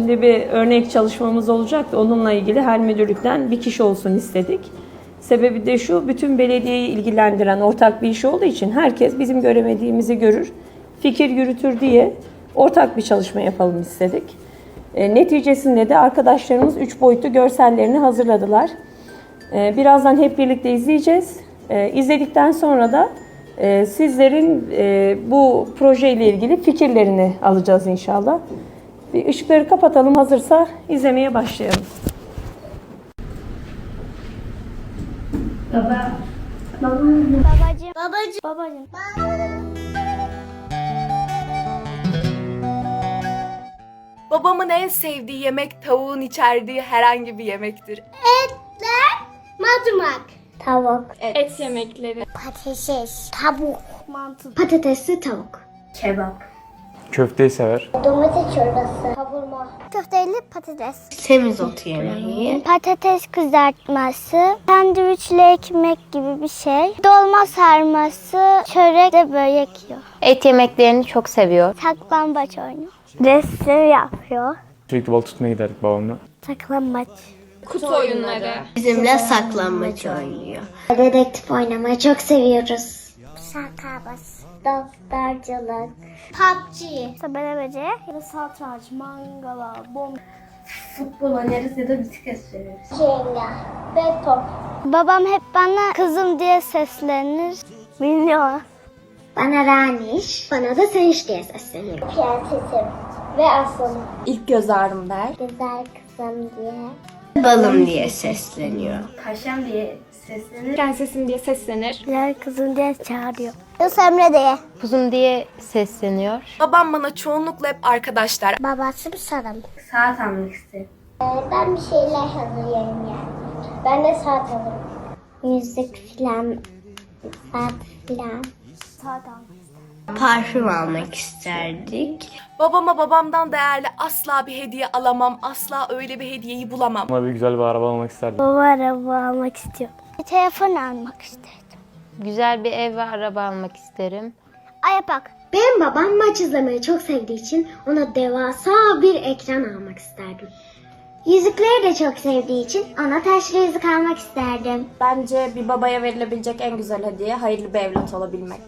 Şimdi bir örnek çalışmamız olacak onunla ilgili her müdürlükten bir kişi olsun istedik. Sebebi de şu, bütün belediyeyi ilgilendiren ortak bir iş olduğu için herkes bizim göremediğimizi görür, fikir yürütür diye ortak bir çalışma yapalım istedik. E, neticesinde de arkadaşlarımız üç boyutlu görsellerini hazırladılar. E, birazdan hep birlikte izleyeceğiz. E, izledikten sonra da e, sizlerin e, bu projeyle ilgili fikirlerini alacağız inşallah. Bir ışıkları kapatalım hazırsa izlemeye başlayalım. Babacım. Babacım. Babacım. Babamın en sevdiği yemek tavuğun içerdiği herhangi bir yemektir. Etler. Madımak. Tavuk. Et yemekleri. Patates. Tavuk. Mantı. Patatesli tavuk. Kebap. Köfteyi sever. Domates çorbası. Kavurma. Köfteli patates. Semizotu yemeği. Patates kızartması. Sandviçli ekmek gibi bir şey. Dolma sarması. Çörek de börek yiyor. Et yemeklerini çok seviyor. Saklambaç oynuyor. Resim yapıyor. Sürekli balık tutmaya giderdik babamla. Saklambaç. Kutu oyunları. Bizimle saklanmaç oynuyor. Dedektif oynamayı çok seviyoruz. Sakabas. Doktorculuk. PUBG. Sabelebece. Ya da satranç, mangala, bom. Futbol oynarız ya da bisiklet süreriz. Jenga ve top. Babam hep bana kızım diye seslenir. Bilmiyorum. Bana Raniş. Bana da Sevinç diye seslenir. Prensesim ve aslanım. İlk göz ağrım der. Güzel kızım diye. Balım diye sesleniyor. Paşam diye seslenir. Prensesim diye seslenir. Güzel kızım diye çağırıyor. Yunus Emre diye. Kuzum diye sesleniyor. Babam bana çoğunlukla hep arkadaşlar. Babası bir sarım. Saat almak isterim. Ben bir şeyler hazırlıyorum yani. Ben de saat alırım. Müzik filan, saat filan. Saat almak Parfüm almak isterdik. Babama babamdan değerli asla bir hediye alamam. Asla öyle bir hediyeyi bulamam. Ona bir güzel bir araba almak isterdim. Baba araba almak istiyorum. Bir telefon almak istedim. Güzel bir ev ve araba almak isterim. Aya bak. Benim babam maç izlemeyi çok sevdiği için ona devasa bir ekran almak isterdim. Yüzükleri de çok sevdiği için ona taşlı yüzük almak isterdim. Bence bir babaya verilebilecek en güzel hediye hayırlı bir evlat olabilmek.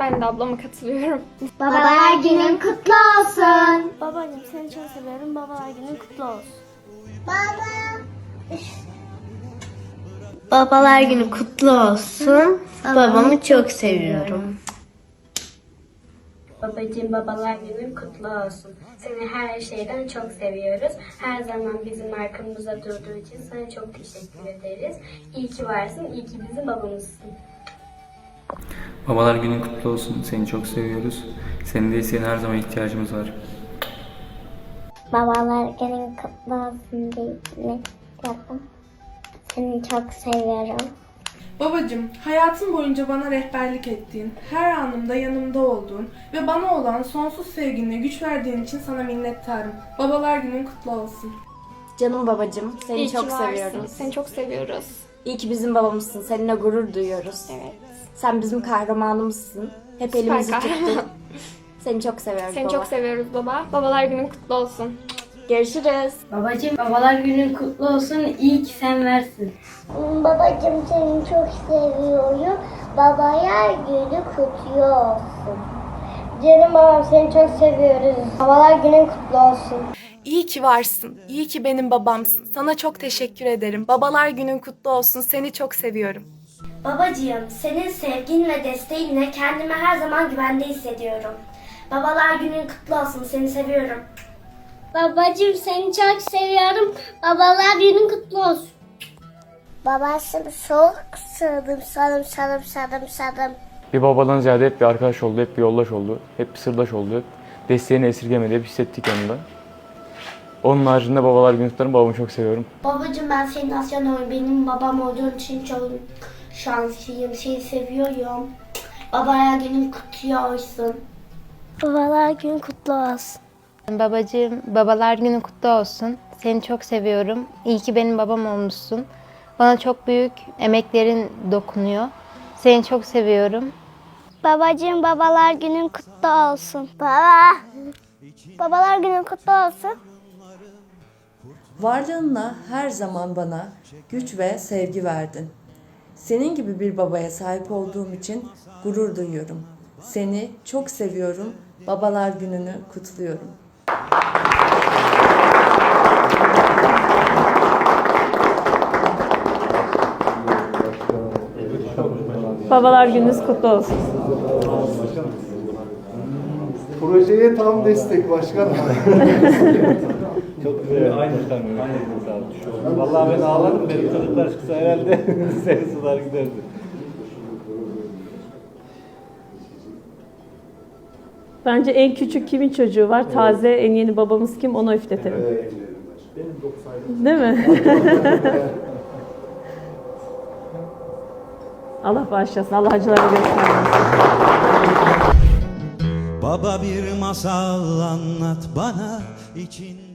Ben de ablama katılıyorum. Babalar günün kutlu olsun. Babacığım seni çok seviyorum. Babalar günün kutlu olsun. Baba. Babalar günü kutlu olsun. Babamı çok seviyorum. Babacığım babalar günün kutlu olsun. Seni her şeyden çok seviyoruz. Her zaman bizim arkamızda durduğu için sana çok teşekkür ederiz. İyi ki varsın, iyi ki bizim babamızsın. Babalar günün kutlu olsun. Seni çok seviyoruz. Senin desteğine her zaman ihtiyacımız var. Babalar günün kutlu olsun diye yaptım. Seni çok seviyorum. Babacım, hayatım boyunca bana rehberlik ettiğin, her anımda yanımda olduğun ve bana olan sonsuz sevginle güç verdiğin için sana minnettarım. Babalar günün kutlu olsun. Canım babacığım seni çok seviyorum. Seni çok seviyoruz. İyi ki bizim babamızsın. Seninle gurur duyuyoruz. Evet. Sen bizim kahramanımızsın. Hep Süper elimizi kahraman. tuttun. Seni çok seviyoruz Seni baba. çok seviyoruz baba. Babalar günün kutlu olsun. Görüşürüz. Babacığım babalar günün kutlu olsun. İyi ki sen versin. Babacım seni çok seviyorum. Babaya günü kutlu olsun. Canım babam seni çok seviyoruz. Babalar günün kutlu olsun. İyi ki varsın. İyi ki benim babamsın. Sana çok teşekkür ederim. Babalar günün kutlu olsun. Seni çok seviyorum. Babacığım senin sevgin ve desteğinle kendimi her zaman güvende hissediyorum. Babalar günün kutlu olsun. Seni seviyorum. Babacığım seni çok seviyorum. Babalar günün kutlu olsun. Babasım çok sarım sarım sarım sarım sarım. Bir babadan ziyade hep bir arkadaş oldu, hep bir yoldaş oldu, hep bir sırdaş oldu. Hep desteğini esirgemedi, hep hissettik yanında. Onun haricinde babalar günü kutlarım, babamı çok seviyorum. Babacığım ben senin Asyan benim babam olduğun için çok şanslıyım. Seni seviyorum. Babalar günün kutlu olsun. Babalar günün kutlu olsun. Babacığım babalar günü kutlu olsun. Seni çok seviyorum. İyi ki benim babam olmuşsun. Bana çok büyük emeklerin dokunuyor. Seni çok seviyorum. Babacığım babalar günün kutlu olsun. Baba. Babalar günün kutlu olsun. Varlığınla her zaman bana güç ve sevgi verdin. Senin gibi bir babaya sahip olduğum için gurur duyuyorum. Seni çok seviyorum. Babalar gününü kutluyorum. Babalar gününüz kutlu olsun. Projeye tam destek başkanım. Çok güzel. Aynı sanıyorum. Aynı sağ Vallahi ben ağladım. Benim çocuklar çıksa herhalde seni sular giderdi. Bence en küçük kimin çocuğu var? Taze en yeni babamız kim? Ona üfletelim. Değil mi? Allah bağışlasın. Allah acıları göstermesin. Baba bir masal anlat bana için